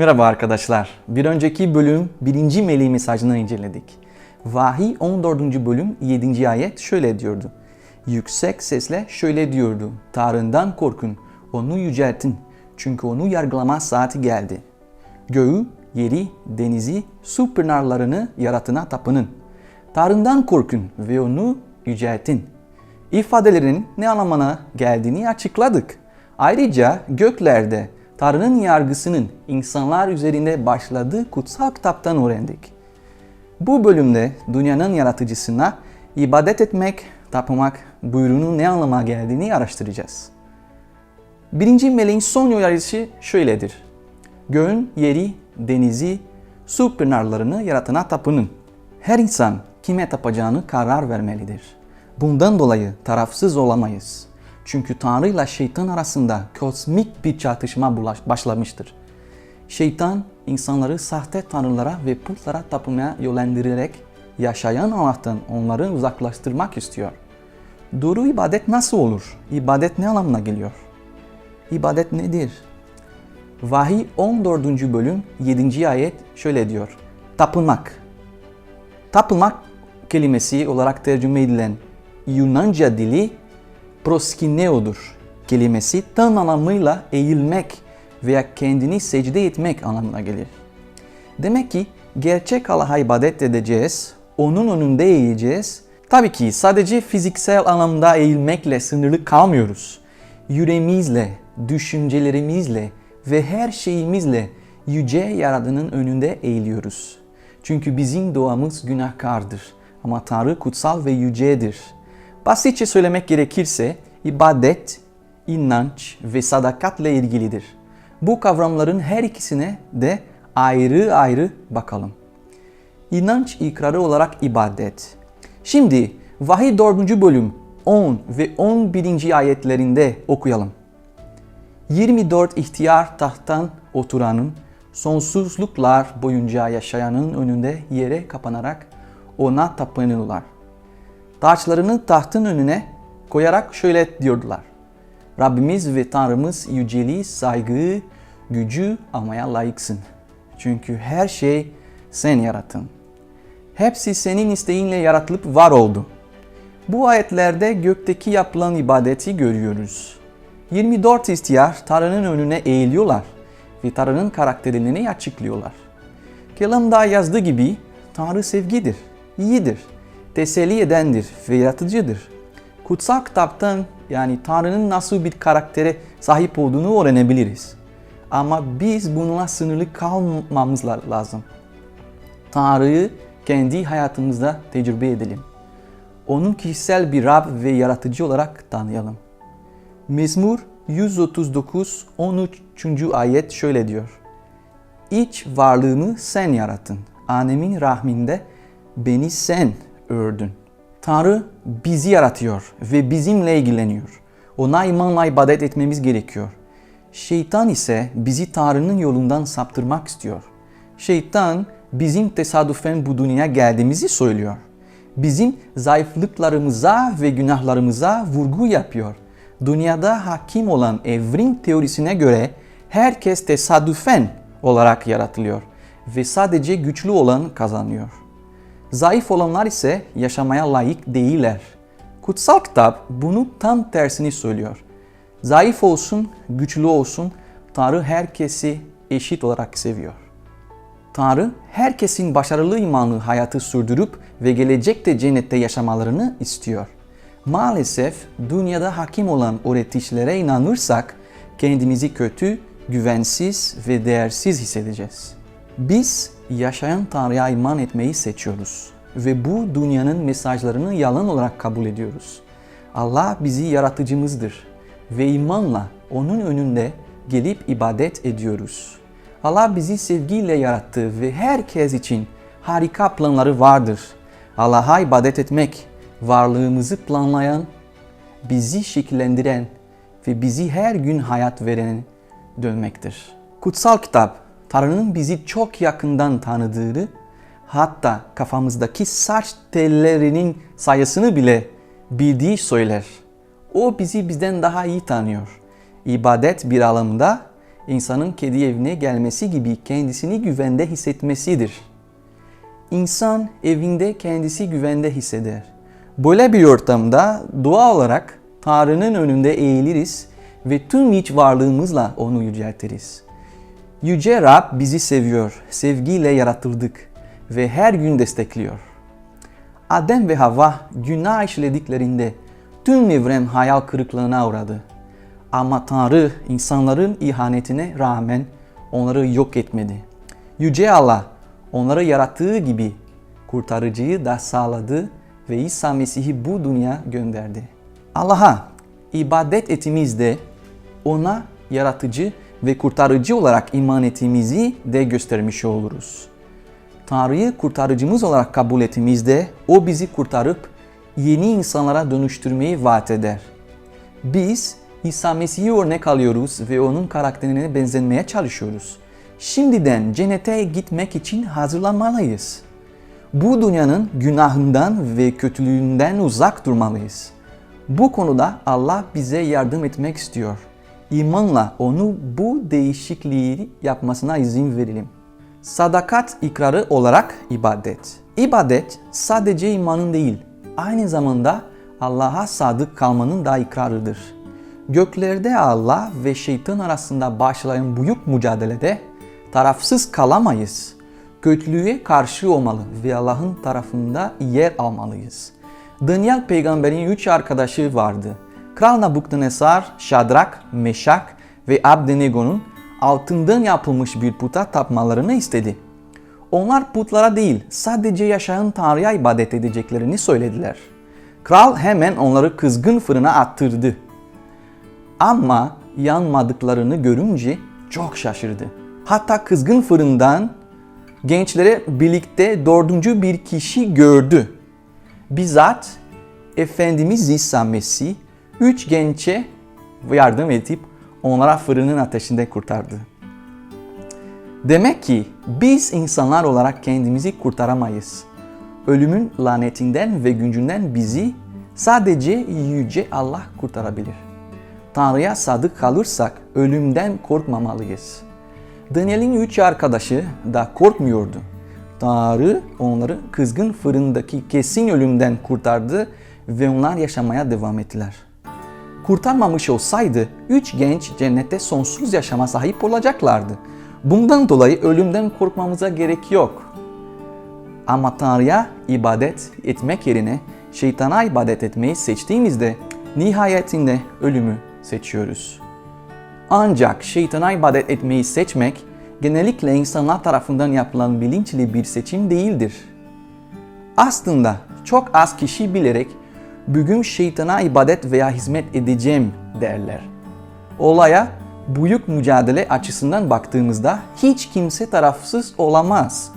Merhaba arkadaşlar. Bir önceki bölüm birinci meleği mesajını inceledik. Vahiy 14. bölüm 7. ayet şöyle diyordu. Yüksek sesle şöyle diyordu. Tanrı'ndan korkun, onu yüceltin. Çünkü onu yargılama saati geldi. Göğü, yeri, denizi, su pınarlarını yaratına tapının. Tanrı'ndan korkun ve onu yüceltin. İfadelerin ne anlamına geldiğini açıkladık. Ayrıca göklerde Tanrı'nın yargısının insanlar üzerinde başladığı kutsal kitaptan öğrendik. Bu bölümde dünyanın yaratıcısına ibadet etmek, tapmak buyruğunun ne anlama geldiğini araştıracağız. Birinci meleğin son uyarısı şöyledir. Göğün, yeri, denizi, su pınarlarını yaratana tapının. Her insan kime tapacağını karar vermelidir. Bundan dolayı tarafsız olamayız. Çünkü Tanrı ile şeytan arasında kozmik bir çatışma başlamıştır. Şeytan insanları sahte tanrılara ve putlara tapmaya yönlendirerek yaşayan Allah'tan onları uzaklaştırmak istiyor. Doğru ibadet nasıl olur? İbadet ne anlamına geliyor? İbadet nedir? Vahiy 14. bölüm 7. ayet şöyle diyor. Tapınmak. Tapınmak kelimesi olarak tercüme edilen Yunanca dili proskineodur kelimesi tam anlamıyla eğilmek veya kendini secde etmek anlamına gelir. Demek ki gerçek Allah'a ibadet edeceğiz, onun önünde eğileceğiz. Tabii ki sadece fiziksel anlamda eğilmekle sınırlı kalmıyoruz. Yüreğimizle, düşüncelerimizle ve her şeyimizle yüce Yaradan'ın önünde eğiliyoruz. Çünkü bizim doğamız günahkardır ama Tanrı kutsal ve yücedir. Basitçe söylemek gerekirse ibadet, inanç ve sadakatle ilgilidir. Bu kavramların her ikisine de ayrı ayrı bakalım. İnanç ikrarı olarak ibadet. Şimdi Vahiy 4. bölüm 10 ve 11. ayetlerinde okuyalım. 24 ihtiyar tahttan oturanın, sonsuzluklar boyunca yaşayanın önünde yere kapanarak ona tapınırlar. Taçlarını tahtın önüne koyarak şöyle diyordular. Rabbimiz ve Tanrımız yüceliği, saygı, gücü almaya layıksın. Çünkü her şey sen yarattın. Hepsi senin isteğinle yaratılıp var oldu. Bu ayetlerde gökteki yapılan ibadeti görüyoruz. 24 ihtiyar Tanrı'nın önüne eğiliyorlar ve Tanrı'nın karakterini açıklıyorlar. Kelamda yazdığı gibi Tanrı sevgidir, iyidir, teselli edendir ve yaratıcıdır. Kutsal kitaptan yani Tanrı'nın nasıl bir karaktere sahip olduğunu öğrenebiliriz. Ama biz bununla sınırlı kalmamız lazım. Tanrı'yı kendi hayatımızda tecrübe edelim. Onun kişisel bir Rab ve yaratıcı olarak tanıyalım. Mezmur 139 13. ayet şöyle diyor. İç varlığımı sen yarattın. Annemin rahminde beni sen ördün. Tanrı bizi yaratıyor ve bizimle ilgileniyor. Ona imanla ibadet etmemiz gerekiyor. Şeytan ise bizi Tanrı'nın yolundan saptırmak istiyor. Şeytan bizim tesadüfen bu dünyaya geldiğimizi söylüyor. Bizim zayıflıklarımıza ve günahlarımıza vurgu yapıyor. Dünyada hakim olan evrim teorisine göre herkes tesadüfen olarak yaratılıyor ve sadece güçlü olan kazanıyor. Zayıf olanlar ise yaşamaya layık değiller. Kutsal kitap bunu tam tersini söylüyor. Zayıf olsun, güçlü olsun, Tanrı herkesi eşit olarak seviyor. Tanrı herkesin başarılı imanlı hayatı sürdürüp ve gelecekte cennette yaşamalarını istiyor. Maalesef dünyada hakim olan öğretişlere inanırsak kendimizi kötü, güvensiz ve değersiz hissedeceğiz. Biz yaşayan Tanrı'ya iman etmeyi seçiyoruz ve bu dünyanın mesajlarını yalan olarak kabul ediyoruz. Allah bizi yaratıcımızdır ve imanla onun önünde gelip ibadet ediyoruz. Allah bizi sevgiyle yarattı ve herkes için harika planları vardır. Allah'a ibadet etmek, varlığımızı planlayan, bizi şekillendiren ve bizi her gün hayat veren dönmektir. Kutsal kitap, Tanrı'nın bizi çok yakından tanıdığını, hatta kafamızdaki saç tellerinin sayısını bile bildiği söyler. O bizi bizden daha iyi tanıyor. İbadet bir alanda, insanın kedi evine gelmesi gibi kendisini güvende hissetmesidir. İnsan evinde kendisi güvende hisseder. Böyle bir ortamda doğal olarak Tanrı'nın önünde eğiliriz ve tüm iç varlığımızla onu yüceltiriz. Yüce Rab bizi seviyor, sevgiyle yaratıldık ve her gün destekliyor. Adem ve Havva günah işlediklerinde tüm evren hayal kırıklığına uğradı. Ama Tanrı insanların ihanetine rağmen onları yok etmedi. Yüce Allah onları yarattığı gibi kurtarıcıyı da sağladı ve İsa Mesih'i bu dünya gönderdi. Allah'a ibadet ettiğimizde ona yaratıcı ve kurtarıcı olarak iman ettiğimizi de göstermiş oluruz. Tanrı'yı kurtarıcımız olarak kabul ettiğimizde o bizi kurtarıp yeni insanlara dönüştürmeyi vaat eder. Biz İsa Mesih'i örnek alıyoruz ve onun karakterine benzenmeye çalışıyoruz. Şimdiden cennete gitmek için hazırlanmalıyız. Bu dünyanın günahından ve kötülüğünden uzak durmalıyız. Bu konuda Allah bize yardım etmek istiyor. İmanla onu bu değişikliği yapmasına izin verelim. Sadakat ikrarı olarak ibadet. İbadet sadece imanın değil, aynı zamanda Allah'a sadık kalmanın da ikrarıdır. Göklerde Allah ve şeytan arasında başlayan büyük mücadelede tarafsız kalamayız. Kötülüğe karşı olmalı ve Allah'ın tarafında yer almalıyız. Daniel peygamberin üç arkadaşı vardı. Kral Nabukadnezar, Şadrak, Meşak ve Abdenego'nun altından yapılmış bir puta tapmalarını istedi. Onlar putlara değil, sadece yaşayan Tanrı'ya ibadet edeceklerini söylediler. Kral hemen onları kızgın fırına attırdı. Ama yanmadıklarını görünce çok şaşırdı. Hatta kızgın fırından gençlere birlikte dördüncü bir kişi gördü. Bizzat Efendimiz İsa Mesih üç gençe yardım edip onlara fırının ateşinde kurtardı. Demek ki biz insanlar olarak kendimizi kurtaramayız. Ölümün lanetinden ve gücünden bizi sadece yüce Allah kurtarabilir. Tanrı'ya sadık kalırsak ölümden korkmamalıyız. Daniel'in üç arkadaşı da korkmuyordu. Tanrı onları kızgın fırındaki kesin ölümden kurtardı ve onlar yaşamaya devam ettiler. Kurtarmamış olsaydı üç genç cennette sonsuz yaşama sahip olacaklardı. Bundan dolayı ölümden korkmamıza gerek yok. Ama Tanrı'ya ibadet etmek yerine şeytana ibadet etmeyi seçtiğimizde nihayetinde ölümü seçiyoruz. Ancak şeytana ibadet etmeyi seçmek genellikle insanlar tarafından yapılan bilinçli bir seçim değildir. Aslında çok az kişi bilerek bugün şeytana ibadet veya hizmet edeceğim derler. Olaya büyük mücadele açısından baktığımızda hiç kimse tarafsız olamaz.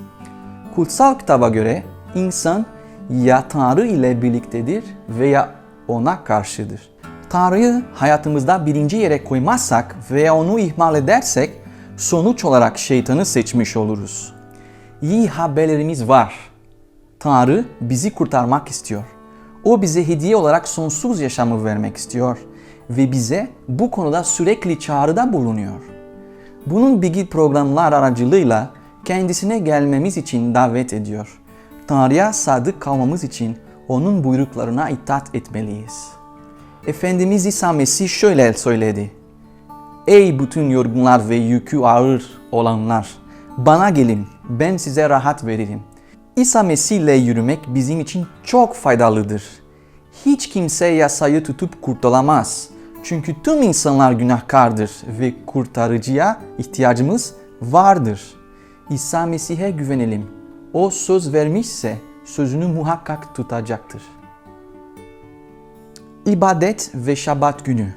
Kutsal kitaba göre insan ya Tanrı ile birliktedir veya ona karşıdır. Tanrı'yı hayatımızda birinci yere koymazsak veya onu ihmal edersek sonuç olarak şeytanı seçmiş oluruz. İyi haberlerimiz var. Tanrı bizi kurtarmak istiyor. O bize hediye olarak sonsuz yaşamı vermek istiyor ve bize bu konuda sürekli çağrıda bulunuyor. Bunun bilgi programlar aracılığıyla kendisine gelmemiz için davet ediyor. Tanrı'ya sadık kalmamız için onun buyruklarına itaat etmeliyiz. Efendimiz İsa Mesih şöyle söyledi. Ey bütün yorgunlar ve yükü ağır olanlar, bana gelin, ben size rahat veririm. İsa Mesih ile yürümek bizim için çok faydalıdır. Hiç kimse yasayı tutup kurtulamaz. Çünkü tüm insanlar günahkardır ve kurtarıcıya ihtiyacımız vardır. İsa Mesih'e güvenelim. O söz vermişse sözünü muhakkak tutacaktır. İbadet ve Şabat günü.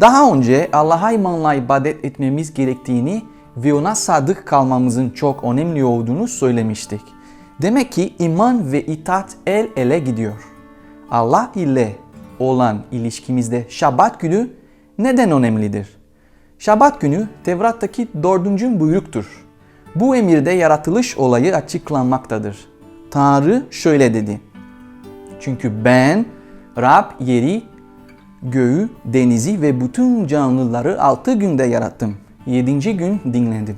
Daha önce Allah'a imanla ibadet etmemiz gerektiğini ve ona sadık kalmamızın çok önemli olduğunu söylemiştik. Demek ki iman ve itaat el ele gidiyor. Allah ile olan ilişkimizde Şabat günü neden önemlidir? Şabat günü Tevrat'taki dördüncü buyruktur. Bu emirde yaratılış olayı açıklanmaktadır. Tanrı şöyle dedi. Çünkü ben Rab yeri, göğü, denizi ve bütün canlıları altı günde yarattım. yedinci gün dinlendim.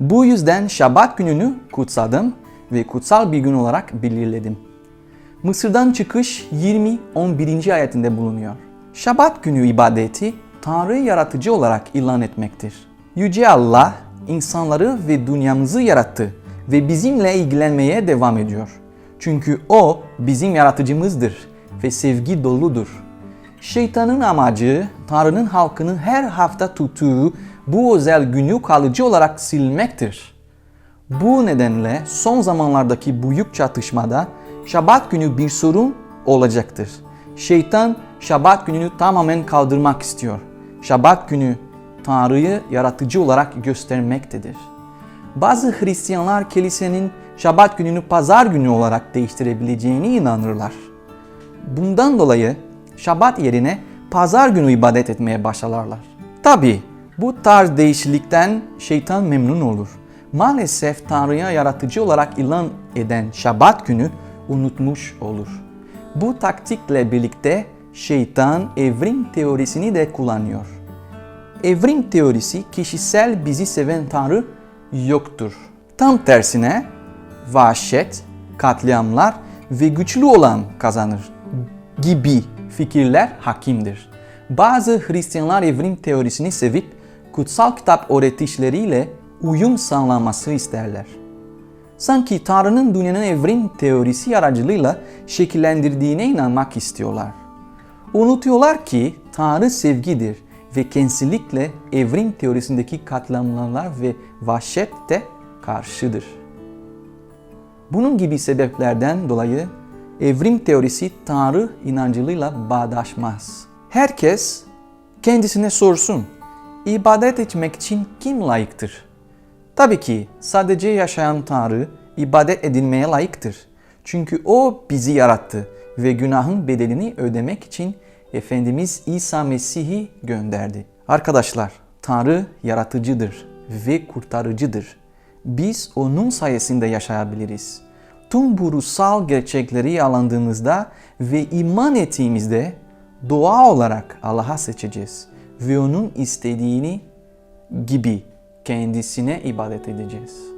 Bu yüzden Şabat gününü kutsadım ve kutsal bir gün olarak belirledim. Mısır'dan çıkış 20-11. ayetinde bulunuyor. Şabat günü ibadeti Tanrı yaratıcı olarak ilan etmektir. Yüce Allah insanları ve dünyamızı yarattı ve bizimle ilgilenmeye devam ediyor. Çünkü O bizim yaratıcımızdır ve sevgi doludur. Şeytanın amacı Tanrı'nın halkını her hafta tuttuğu bu özel günü kalıcı olarak silmektir. Bu nedenle son zamanlardaki büyük çatışmada Şabat günü bir sorun olacaktır. Şeytan Şabat gününü tamamen kaldırmak istiyor. Şabat günü Tanrı'yı yaratıcı olarak göstermektedir. Bazı Hristiyanlar kilisenin Şabat gününü pazar günü olarak değiştirebileceğini inanırlar. Bundan dolayı Şabat yerine pazar günü ibadet etmeye başlarlar. Tabi bu tarz değişiklikten şeytan memnun olur. Maalesef Tanrı'ya yaratıcı olarak ilan eden Şabat günü unutmuş olur. Bu taktikle birlikte şeytan evrim teorisini de kullanıyor. Evrim teorisi kişisel bizi seven Tanrı yoktur. Tam tersine vahşet, katliamlar ve güçlü olan kazanır gibi fikirler hakimdir. Bazı Hristiyanlar evrim teorisini sevip kutsal kitap öğretişleriyle uyum sağlanması isterler. Sanki Tanrı'nın dünyanın evrim teorisi aracılığıyla şekillendirdiğine inanmak istiyorlar. Unutuyorlar ki Tanrı sevgidir ve kesinlikle evrim teorisindeki katliamlar ve vahşet de karşıdır. Bunun gibi sebeplerden dolayı evrim teorisi Tanrı inancıyla bağdaşmaz. Herkes kendisine sorsun. İbadet etmek için kim layıktır? Tabii ki sadece yaşayan Tanrı ibadet edilmeye layıktır. Çünkü O bizi yarattı ve günahın bedelini ödemek için Efendimiz İsa Mesih'i gönderdi. Arkadaşlar, Tanrı yaratıcıdır ve kurtarıcıdır. Biz onun sayesinde yaşayabiliriz. Tüm bu ruhsal gerçekleri alandığımızda ve iman ettiğimizde doğa olarak Allah'a seçeceğiz ve onun istediğini gibi kendisine ibadet edeceğiz.